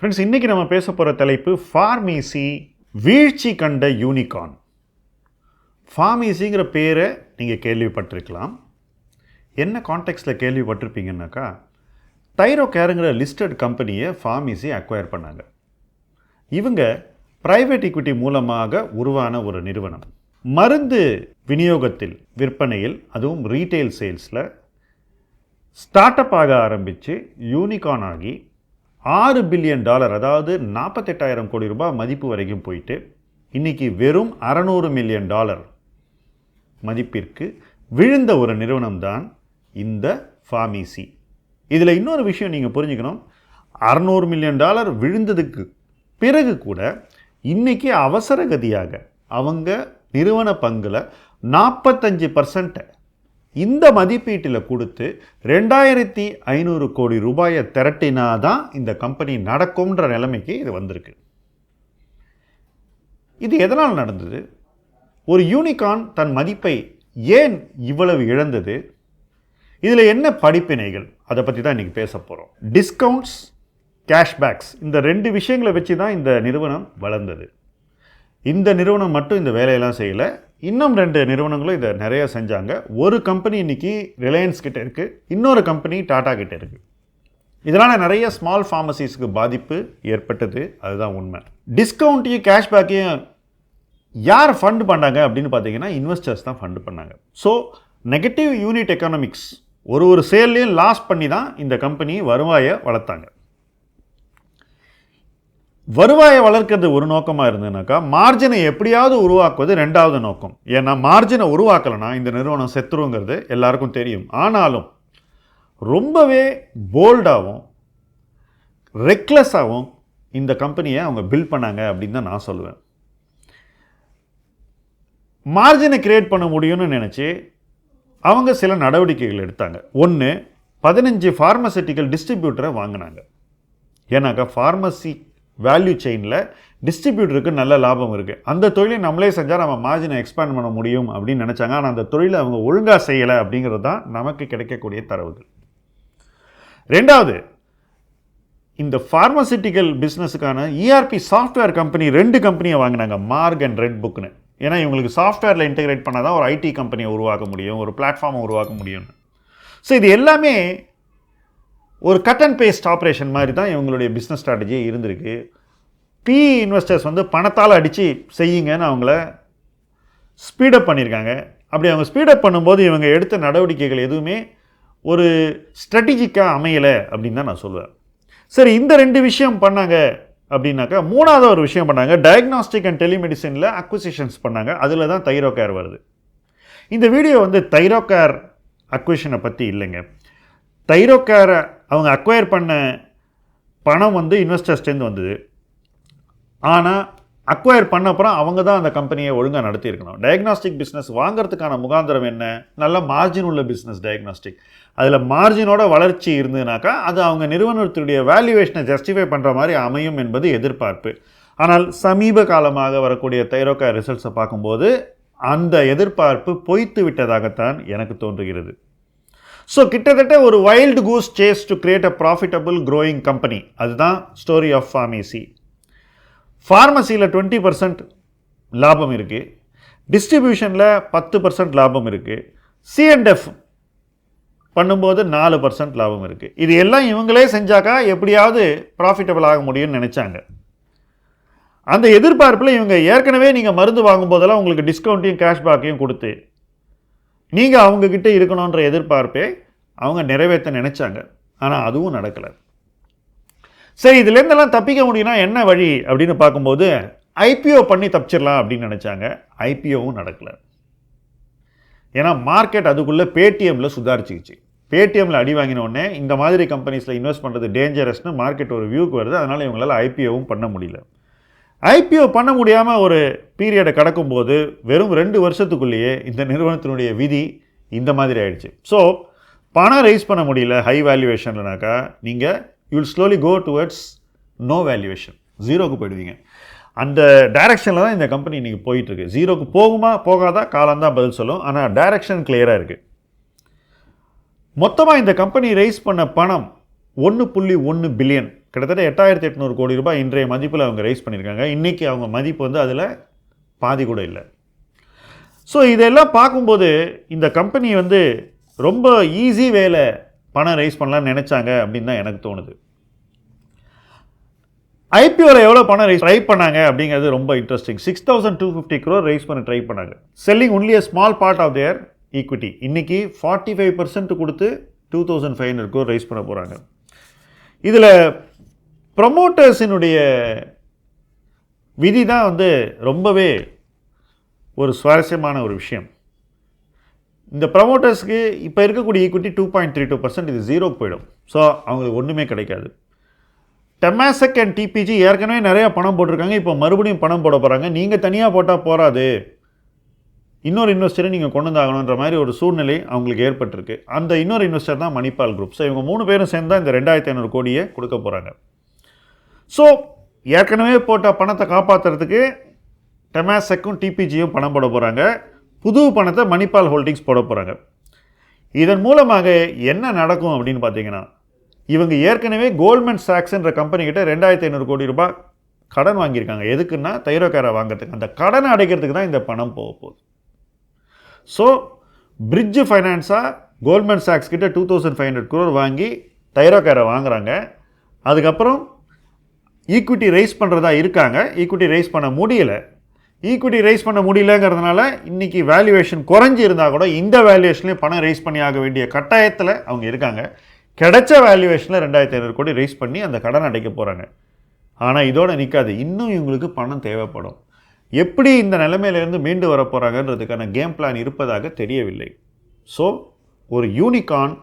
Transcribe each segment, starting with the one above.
Friends இன்றைக்கி நம்ம பேச போகிற தலைப்பு ஃபார்மேசி வீழ்ச்சி கண்ட யூனிகார்ன் ஃபார்மேசிங்கிற பேரை நீங்கள் கேள்விப்பட்டிருக்கலாம். என்ன கான்டெக்ட்டில் கேள்விப்பட்டிருப்பீங்கன்னாக்கா தைரோ கேருங்கிற லிஸ்டட் கம்பெனியை ஃபார்மேசி அக்வயர் பண்ணாங்க. இவங்க பிரைவேட் இக்விட்டி மூலமாக உருவான ஒரு நிறுவனம். மருந்து விநியோகத்தில் விற்பனையில் அதுவும் ரீட்டைல் சேல்ஸில் ஸ்டார்ட் அப் ஆக ஆரம்பித்து யூனிகார்ன் ஆகி ஆறு பில்லியன் டாலர் அதாவது நாற்பத்தெட்டாயிரம் கோடி ரூபாய் மதிப்பு வரைக்கும் போயிட்டு இன்றைக்கி வெறும் அறநூறு மில்லியன் டாலர் மதிப்பிற்கு விழுந்த ஒரு நிறுவனம் தான் இந்த ஃபார்மீசி. இதில் இன்னொரு விஷயம் நீங்கள் புரிஞ்சுக்கணும். அறநூறு மில்லியன் டாலர் விழுந்ததுக்கு பிறகு கூட இன்றைக்கி அவசர கதியாக அவங்க நிறுவன பங்கில் நாற்பத்தஞ்சு பர்சன்ட்டை இந்த மதிப்பீட்டில் கொடுத்து ரெண்டாயிரத்தி ஐநூறு கோடி ரூபாயை திரட்டினா தான் இந்த கம்பெனி நடக்கும்ன்ற நிலைமைக்கு இது வந்திருக்கு. இது எதனால் நடந்தது? ஒரு யூனிகார்ன் தன் மதிப்பை ஏன் இவ்வளவு இழந்தது? இதில் என்ன படிப்பினைகள்? அதை பற்றி தான் இன்றைக்கி பேச போகிறோம் டிஸ்கவுண்ட்ஸ் கேஷ்பேக்ஸ் இந்த ரெண்டு விஷயங்களை வச்சு தான் இந்த நிறுவனம் வளர்ந்தது. இந்த நிறுவனம் மட்டும் இந்த வேலையெல்லாம் செய்யலை. இன்னும் ரெண்டு நிறுவனங்களும் இதை நிறைய செஞ்சாங்க. ஒரு கம்பெனி இன்னைக்கு ரிலையன்ஸ் கிட்ட இருக்குது இன்னொரு கம்பெனி டாடா கிட்ட இருக்குது இதனால் நிறைய ஸ்மால் ஃபார்மசிஸ்க்கு பாதிப்பு ஏற்பட்டது. அதுதான் உண்மை. டிஸ்கவுண்ட்டையும் கேஷ்பேக்கையும் யார் ஃபண்ட் பண்ணாங்க அப்படின்னு பார்த்தீங்கன்னா இன்வெஸ்டர்ஸ் தான் ஃபண்டு பண்ணாங்க. ஸோ நெகட்டிவ் யூனிட் எக்கனாமிக்ஸ் ஒரு ஒரு சேல்லையும் லாஸ் பண்ணி தான் இந்த கம்பெனி வருவாயை வளர்த்தாங்க. வருவாயை வளர்க்கறது ஒரு நோக்கமாக இருந்ததுனாக்கா மார்ஜினை எப்படியாவது உருவாக்குவது ரெண்டாவது நோக்கம். ஏன்னா மார்ஜினை உருவாக்கலைன்னா இந்த நிறுவனம் செத்துருங்கிறது எல்லாருக்கும் தெரியும். ஆனாலும் ரொம்பவே போல்டாகவும் ரெக்லெஸ்ஸாகவும் இந்த கம்பெனியை அவங்க பில்ட் பண்ணாங்க அப்படின்னு தான் நான் சொல்லுவேன். மார்ஜினை கிரியேட் பண்ண முடியும்னு நினச்சி அவங்க சில நடவடிக்கைகள் எடுத்தாங்க. ஒன்று பதினஞ்சு ஃபார்மசூட்டிக்கல் டிஸ்ட்ரிபியூட்டரை வாங்கினாங்க. ஏன்னாக்கா ஃபார்மசி வேல்யூ செயினில் டிஸ்ட்ரிபியூட்டருக்கு நல்ல லாபம் இருக்குது அந்த தொழிலை நம்மளே செஞ்சால் நம்ம மார்ஜினை எக்ஸ்பேண்ட் பண்ண முடியும் அப்படின்னு நினச்சாங்க. ஆனால் அந்த தொழிலை அவங்க ஒழுங்காக செய்யலை அப்படிங்கிறது தான் நமக்கு கிடைக்கக்கூடிய தரவுகள். ரெண்டாவது இந்த ஃபார்மசிட்டிக்கல் பிஸ்னஸுக்கான இஆர்பி சாஃப்ட்வேர் கம்பெனி ரெண்டு கம்பெனியை வாங்கினாங்க. மார்க் அண்ட் ரெட் புக்னு ஏன்னா இவங்களுக்கு சாஃப்ட்வேரில் இன்டெகிரேட் பண்ணால் தான் ஒரு ஐடி கம்பெனியை உருவாக்க முடியும் ஒரு பிளாட்ஃபார்மை உருவாக்க முடியும்னு. ஸோ இது எல்லாமே ஒரு கட் அண்ட் பேஸ்ட் ஆப்ரேஷன் மாதிரி தான் இவங்களுடைய பிஸ்னஸ் ஸ்ட்ராட்டஜி இருந்திருக்கு. பி இன்வெஸ்டர்ஸ் வந்து பணத்தால் அடித்து செய்யுங்கன்னு அவங்கள ஸ்பீடப் பண்ணியிருக்காங்க அப்படி அவங்க ஸ்பீடப் பண்ணும்போது இவங்க எடுத்த நடவடிக்கைகள் எதுவுமே ஒரு ஸ்ட்ராட்டஜிக்காக அமையலை அப்படின்னு தான் நான் சொல்லுவேன். சரி இந்த ரெண்டு விஷயம் பண்ணாங்க அப்படின்னாக்கா மூணாவது ஒரு விஷயம் பண்ணாங்க டயக்னாஸ்டிக் அண்ட் டெலிமெடிசனில் அக்விசிஷன்ஸ் பண்ணாங்க. அதில் தான் தைரோகேர் வருது. இந்த வீடியோ வந்து தைரோகேர் அக்விஷனை பற்றி இல்லைங்க. தைரோக்கார அவங்க அக்வயர் பண்ண பணம் வந்து இன்வெஸ்டர்ஸ்டேருந்து வந்தது. ஆனால் அக்வயர் பண்ண அப்புறம் அவங்க தான் அந்த கம்பெனியை ஒழுங்காக நடத்தியிருக்கணும். டயக்னாஸ்டிக் பிஸ்னஸ் வாங்குறதுக்கான முகாந்திரம் என்ன? நல்ல மார்ஜின் உள்ள பிஸ்னஸ் டயக்னாஸ்டிக் அதில் மார்ஜினோட வளர்ச்சி இருந்ததுனாக்கா அது அவங்க நிறுவனத்தினுடைய வேல்யூவேஷனை ஜஸ்டிஃபை பண்ணுற மாதிரி அமையும் என்பது எதிர்பார்ப்பு. ஆனால் சமீப காலமாக வரக்கூடிய தைரோக்கா ரிசல்ட்ஸை பார்க்கும்போது அந்த எதிர்பார்ப்பு பொய்த்து விட்டதாகத்தான் எனக்கு தோன்றுகிறது. ஸோ கிட்டத்தட்ட ஒரு wild goose chase to create a profitable growing company அதுதான் ஸ்டோரி ஆஃப் ஃபார்மேசி ஃபார்மசியில் டுவெண்ட்டி பர்சன்ட் லாபம் இருக்குது டிஸ்ட்ரிபியூஷனில் பத்து பர்சன்ட் லாபம் இருக்குது சிஎன்எஃப் பண்ணும்போது நாலு பர்சன்ட் லாபம் இருக்குது இது எல்லாம் இவங்களே செஞ்சாக்கா எப்படியாவது ப்ராஃபிட்டபிள் ஆக முடியும்னு நினச்சாங்க. அந்த எதிர்பார்ப்பில் இவங்க ஏற்கனவே நீங்கள் மருந்து வாங்கும்போதெல்லாம் உங்களுக்கு டிஸ்கவுண்ட்டையும் கேஷ்பேக்கையும் கொடுத்து நீங்கள் அவங்கக்கிட்ட இருக்கணுன்ற எதிர்பார்ப்பை அவங்க நிறைவேற்ற நினச்சாங்க. ஆனால் அதுவும் நடக்கலை. சரி இதுலேருந்தெல்லாம் தப்பிக்க முடியும்னா என்ன வழி அப்படின்னு பார்க்கும்போது ஐபிஓ பண்ணி தப்பிச்சிடலாம் அப்படின்னு நினச்சாங்க. ஐபிஓவும் நடக்கலை. ஏன்னா மார்க்கெட் அதுக்குள்ளே பேடிஎம்மில் சுதாரிச்சிக்கிச்சு. பேடிஎம்மில் அடி வாங்கினோடனே இந்த மாதிரி கம்பெனிஸில் இன்வெஸ்ட் பண்ணுறது டேஞ்சரஸ்னு மார்க்கெட் ஒரு வியூக்கு வருது. அதனால் இவங்களால் ஐபிஓவும் பண்ண முடியல. ஐபிஓ பண்ண முடியாமல் ஒரு பீரியடை கடக்கும்போது வெறும் ரெண்டு வருஷத்துக்குள்ளேயே இந்த நிறுவனத்தினுடைய விதி இந்த மாதிரி ஆயிடுச்சு. ஸோ பணம் ரைஸ் பண்ண முடியல ஹை வேல்யூவேஷன்லனாக்கா நீங்கள் you'll slowly go towards no valuation ஜீரோக்கு போயிடுவீங்க. அந்த டைரக்ஷனில் தான் இந்த கம்பெனி இன்றைக்கி போயிட்டுருக்கு. ஜீரோக்கு போகுமா போகாதா காலம்தான் பதில் சொல்லும். ஆனால் டைரக்ஷன் கிளியராக இருக்குது மொத்தமாக இந்த கம்பெனி ரைஸ் பண்ண பணம் ஒன்று புள்ளி ஒன்று பில்லியன் கிட்டத்தட்ட எட்டாயிரத்தி எட்நூறு கோடி ரூபாய் இன்றைய மதிப்பில் அவங்க ரைஸ் பண்ணியிருக்காங்க. இன்றைக்கி அவங்க மதிப்பு வந்து அதில் பாதி கூட இல்லை. ஸோ இதெல்லாம் பார்க்கும்போது இந்த கம்பெனி வந்து ரொம்ப ஈஸி வேலை பணம் ரைஸ் பண்ணலாம்னு நினச்சாங்க அப்படின்னு தான் எனக்கு தோணுது. ஐபிஓவில் எவ்வளோ பணம் ரைஸ் ட்ரை பண்ணாங்க அப்படிங்கிறது ரொம்ப interesting six thousand two fifty crore raise பண்ண ட்ரை பண்ணாங்க. Selling only a small part of their equity இன்றைக்கி ஃபார்ட்டி ஃபைவ் பர்சன்ட் கொடுத்து two thousand five hundred crore raise பண்ண போகிறாங்க இதில் ப்ரமோட்டர்ஸினுடைய விதி தான் வந்து ரொம்பவே ஒரு சுவாரஸ்யமான ஒரு விஷயம். இந்த ப்ரமோட்டர்ஸ்க்கு இப்போ இருக்கக்கூடிய equity two point three two percent இது ஜீரோ போயிடும். ஸோ அவங்களுக்கு ஒன்றுமே கிடைக்காது. டெமாசக் அண்ட் டிபிஜி ஏற்கனவே நிறையா பணம் போட்டிருக்காங்க. இப்போ மறுபடியும் பணம் போட போகிறாங்க நீங்கள் தனியாக போட்டால் போகாது இன்னொரு இன்வெஸ்டரை நீங்கள் கொண்டு வந்தாகணுன்ற மாதிரி ஒரு சூழ்நிலை அவங்களுக்கு ஏற்பட்டிருக்கு. அந்த இன்னொரு இன்வெஸ்டர் தான் மணிப்பால் குரூப் ஸோ இவங்க மூணு பேரும் சேர்ந்தால் இந்த ரெண்டாயிரத்தி ஐநூறு கோடியை கொடுக்க போகிறாங்க ஸோ ஏற்கனவே போட்ட பணத்தை காப்பாற்றுறதுக்கு டெமாசெக்கும் டிபிஜியும் பணம் போட போகிறாங்க புது பணத்தை மணிப்பால் ஹோல்டிங்ஸ் போட போகிறாங்க இதன் மூலமாக என்ன நடக்கும் அப்படின்னு பார்த்தீங்கன்னா இவங்க ஏற்கனவே கோல்மெண்ட் சாக்ஸ்ன்ற கம்பெனிக்கிட்ட ரெண்டாயிரத்தி ஐநூறு கோடி ரூபாய் கடன் வாங்கியிருக்காங்க. எதுக்குன்னா தைரோக்காரை வாங்குறதுக்கு. அந்த கடனை அடைக்கிறதுக்கு தான் இந்த பணம் போக போகுது. ஸோ பிரிட்ஜு ஃபைனான்ஸாக கோல்மெண்ட் சாக்ஸ் கிட்ட two thousand five hundred crore வாங்கி தைரோக்காரை வாங்குறாங்க. அதுக்கப்புறம் ஈக்விட்டி ரைஸ் பண்ணுறதா இருக்காங்க. ஈக்விட்டி ரைஸ் பண்ண முடியலை. ஈக்விட்டி ரைஸ் பண்ண முடியலங்கிறதுனால இன்றைக்கி வேல்யூவேஷன் குறைஞ்சி இருந்தால் கூட இந்த வேல்யூவேஷன்லேயும் பணம் ரைஸ் பண்ணி ஆக வேண்டிய கட்டாயத்தில் அவங்க இருக்காங்க. கிடைச்ச வேல்யூவேஷனில் ரெண்டாயிரத்தி ஐநூறு கோடி ரைஸ் பண்ணி அந்த கடன் அடைக்க போகிறாங்க ஆனால் இதோடு நிற்காது இன்னும் இவங்களுக்கு பணம் தேவைப்படும். எப்படி இந்த நிலைமையிலேருந்து மீண்டு வர போகிறாங்கன்றதுக்கான கேம் பிளான் இருப்பதாக தெரியவில்லை. ஸோ ஒரு யூனிகான்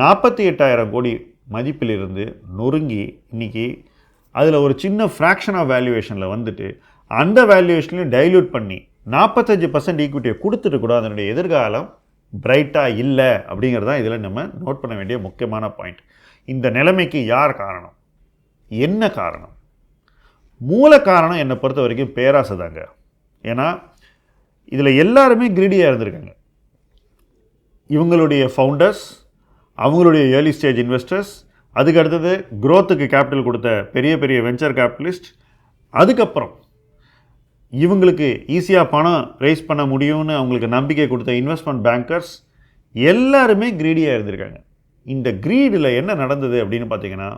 நாற்பத்தி எட்டாயிரம் கோடி மதிப்பிலிருந்து நொறுங்கி இன்னைக்கு அதில் ஒரு சின்ன ஃப்ராக்ஷன் ஆஃப் வேல்யூவேஷனில் வந்துட்டு அந்த வேல்யூவேஷன்லையும் டைல்யூட் பண்ணி நாற்பத்தஞ்சு பர்சன்ட் ஈக்விட்டியை கொடுத்துட்டு கூட அதனுடைய எதிர்காலம் பிரைட்டாக இல்லை அப்படிங்கிறது தான் இதில் நம்ம நோட் பண்ண வேண்டிய முக்கியமான பாயிண்ட் இந்த நிலைமைக்கு யார் காரணம்? என்ன காரணம்? மூல காரணம் என்னை பொறுத்த வரைக்கும் பேராசை தாங்க. ஏன்னா இதில் எல்லாருமே கிரீடியாக இருந்திருக்காங்க. இவங்களுடைய ஃபவுண்டர்ஸ் அவங்களுடைய ஏர்லி ஸ்டேஜ் இன்வெஸ்டர்ஸ் அதுக்கு அடுத்தது க்ரோத்துக்கு கேபிட்டல் கொடுத்த பெரிய பெரிய வெஞ்சர் கேபிட்டலிஸ்ட் அதுக்கப்புறம் இவங்களுக்கு ஈஸியாக பணம் ரைஸ் பண்ண முடியும்னு அவங்களுக்கு நம்பிக்கை கொடுத்த இன்வெஸ்ட்மெண்ட் பேங்கர்ஸ் எல்லாருமே க்ரீடியாக இருந்திருக்காங்க. இந்த க்ரீடில் என்ன நடந்தது அப்படின்னு பார்த்தீங்கன்னா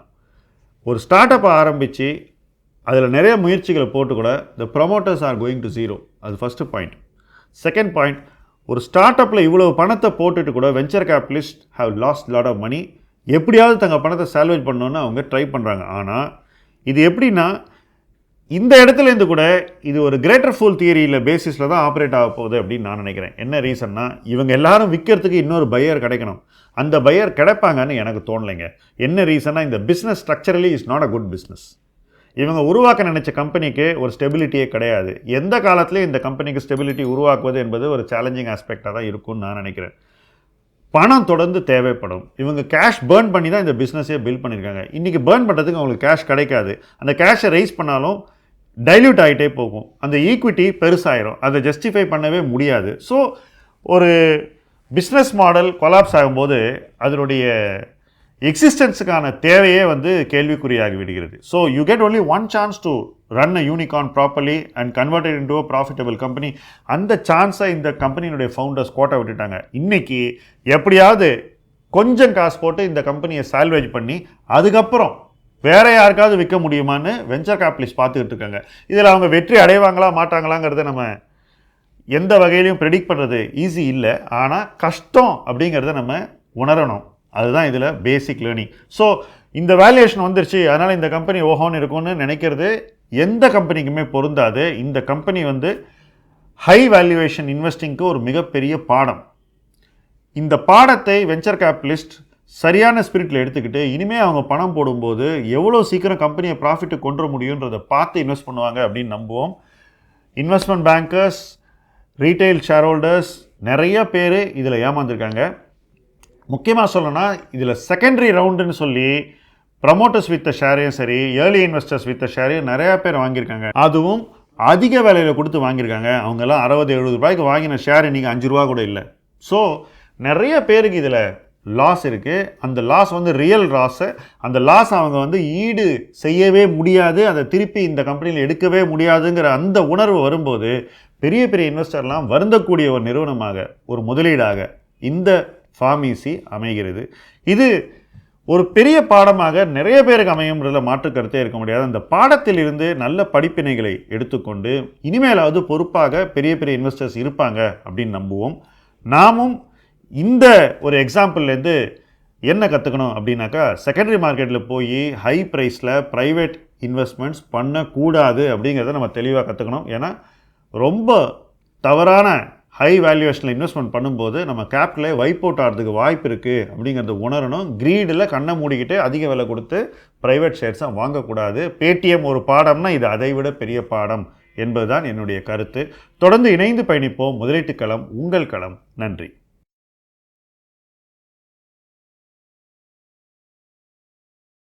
ஒரு ஸ்டார்ட் அப்பை ஆரம்பித்து அதில் நிறைய முயற்சிகளை போட்டு கூட the promoters are going to zero அது ஃபஸ்ட்டு பாயிண்ட் செகண்ட் பாயிண்ட் ஒரு ஸ்டார்ட் அப்பில் இவ்வளோ பணத்தை போட்டுட்டு கூட venture capitalist have lost lot of money எப்படியாவது தங்கள் பணத்தை சால்வேஜ் பண்ணணும்னு அவங்க ட்ரை பண்ணுறாங்க ஆனால் இது எப்படின்னா இந்த இடத்துலேருந்து கூட இது ஒரு கிரேட்டர் ஃபுல் தியரியில் பேசிஸில் தான் ஆப்ரேட் ஆக போகுது அப்படின்னு நான் நினைக்கிறேன். என்ன ரீசன்னா இவங்க எல்லாரும் விற்கிறதுக்கு இன்னொரு பையர் கிடைக்கணும். அந்த பையர் கிடைப்பாங்கன்னு எனக்கு தோணலைங்க. என்ன ரீசன்னா இந்த business structurally is not a good business இவங்க உருவாக்க நினச்ச கம்பெனிக்கு ஒரு ஸ்டெபிலிட்டியே கிடையாது. எந்த காலத்துலேயும் இந்த கம்பெனிக்கு ஸ்டெபிலிட்டி உருவாக்குவது என்பது ஒரு சேலஞ்சிங் ஆஸ்பெக்டாக தான் இருக்கும்னு நான் நினைக்கிறேன். பணம் தொடர்ந்து தேவைப்படும். இவங்க கேஷ் பேர்ன் பண்ணி தான் இந்த பிஸ்னஸே பில்ட் பண்ணியிருக்காங்க இன்றைக்கி பேர்ன் பண்ணுறதுக்கு அவங்களுக்கு கேஷ் கிடைக்காது. அந்த கேஷை ரைஸ் பண்ணாலும் டைல்யூட் ஆகிட்டே போகும். அந்த ஈக்விட்டி பெருசாயிரும். அதை ஜஸ்டிஃபை பண்ணவே முடியாது. ஸோ ஒரு பிஸ்னஸ் மாடல் கொலாப்ஸ் ஆகும்போது அதனுடைய எக்ஸிஸ்டன்ஸுக்கான தேவையே வந்து கேள்விக்குறியாகி விடுகிறது. So you get only one chance to run a unicorn properly and converted into a profitable company அந்த சான்ஸை இந்த கம்பெனியினுடைய ஃபவுண்டர்ஸ் கோட்டை விட்டுட்டாங்க. இன்றைக்கி எப்படியாவது கொஞ்சம் காசு போட்டு இந்த கம்பெனியை சால்வேஜ் பண்ணி அதுக்கப்புறம் வேற யாருக்காவது விற்க முடியுமான்னு வெஞ்சர் கேபிட்டலிஸ்ட் பார்த்துக்கிட்டு இருக்காங்க. இதில் அவங்க வெற்றி அடைவாங்களா மாட்டாங்களாங்கிறத நம்ம எந்த வகையிலையும் ப்ரெடிக்ட் பண்ணுறது ஈஸி இல்லை. ஆனால் கஷ்டம் அப்படிங்கிறத நம்ம உணரணும். அதுதான் இதில் பேசிக் லேர்னிங் ஸோ இந்த வேல்யூஷன் வந்துருச்சு. அதனால் இந்த கம்பெனி ஓஹோன்னு இருக்கும்னு நினைக்கிறது எந்த கம்பெனிக்குமே பொருந்தாது. இந்த கம்பெனி வந்து ஹை வேல்யூவேஷன் இன்வெஸ்டிங்க்கு ஒரு மிகப்பெரிய பாடம். இந்த பாடத்தை வெஞ்சர் கேபிட்டலிஸ்ட் சரியான ஸ்பிரிட்டில் எடுத்துக்கிட்டு இனிமேல் அவங்க பணம் போடும்போது எவ்வளோ சீக்கிரம் கம்பெனியை ப்ராஃபிட்டு கொண்டு முடியுன்றதை பார்த்து இன்வெஸ்ட் பண்ணுவாங்க அப்படின்னு நம்புவோம். Investment bankers retail shareholders நிறைய பேர் இதில் ஏமாந்துருக்காங்க. முக்கியமாக சொல்லணும்னா இதில் செகண்டரி ரவுண்டுன்னு சொல்லி ப்ரமோட்டர்ஸ் வித்த ஷேரையும் சரி ஏர்லி இன்வெஸ்டர்ஸ் வித்த ஷேரையும் நிறையா பேர் வாங்கியிருக்காங்க. அதுவும் அதிக விலையில் கொடுத்து வாங்கியிருக்காங்க. அவங்கெல்லாம் அறுபது எழுபது ரூபாய்க்கு வாங்கின ஷேர் இன்றைக்கி அஞ்சு ரூபா கூட இல்லை. ஸோ நிறைய பேருக்கு இதில் லாஸ் இருக்குது அந்த லாஸ் வந்து ரியல் லாஸு அந்த லாஸ் அவங்க வந்து ஈடு செய்யவே முடியாது. அதை திருப்பி இந்த கம்பெனியில் எடுக்கவே முடியாதுங்கிற அந்த உணர்வு வரும்போது பெரிய பெரிய இன்வெஸ்டர்லாம் வருந்தக்கூடிய ஒரு நிறுவனமாக ஒரு முதலீடாக இந்த ஃபார்மீசி அமைகிறது. இது ஒரு பெரிய பாடமாக நிறைய பேருக்கு அமையும்ன்றதுல மாற்று கருத்தே இருக்க முடியாது. அந்த பாடத்தில் இருந்து நல்ல படிப்பினைகளை எடுத்துக்கொண்டு இனிமேலாவது பொறுப்பாக பெரிய பெரிய இன்வெஸ்டர்ஸ் இருப்பாங்க அப்படின்னு நம்புவோம். நாமும் இந்த ஒரு எக்ஸாம்பிள்லேருந்து என்ன கற்றுக்கணும் அப்படின்னாக்கா செகண்டரி மார்க்கெட்டில் போய் ஹை ப்ரைஸில் ப்ரைவேட் இன்வெஸ்ட்மெண்ட்ஸ் பண்ணக்கூடாது அப்படிங்கிறத நம்ம தெளிவாக கற்றுக்கணும் ஏன்னா ரொம்ப தவறான ஹை வேல்யூவேஷனில் இன்வெஸ்ட்மெண்ட் பண்ணும்போது நம்ம கேபிட்டலே வைப் அவுட் ஆகிறதுக்கு வாய்ப்பு இருக்குது அப்படிங்கிறத உணரணும். க்ரீடில் கண்ணை மூடிக்கிட்டு அதிக விலை கொடுத்து ப்ரைவேட் ஷேர்ஸாக வாங்கக்கூடாது. பேடிஎம் ஒரு பாடம்னா இது அதை விட பெரிய பாடம் என்பதுதான் என்னுடைய கருத்து. தொடர்ந்து இணைந்து பயணிப்போம். முதலீட்டு களம் உங்கள் களம். நன்றி.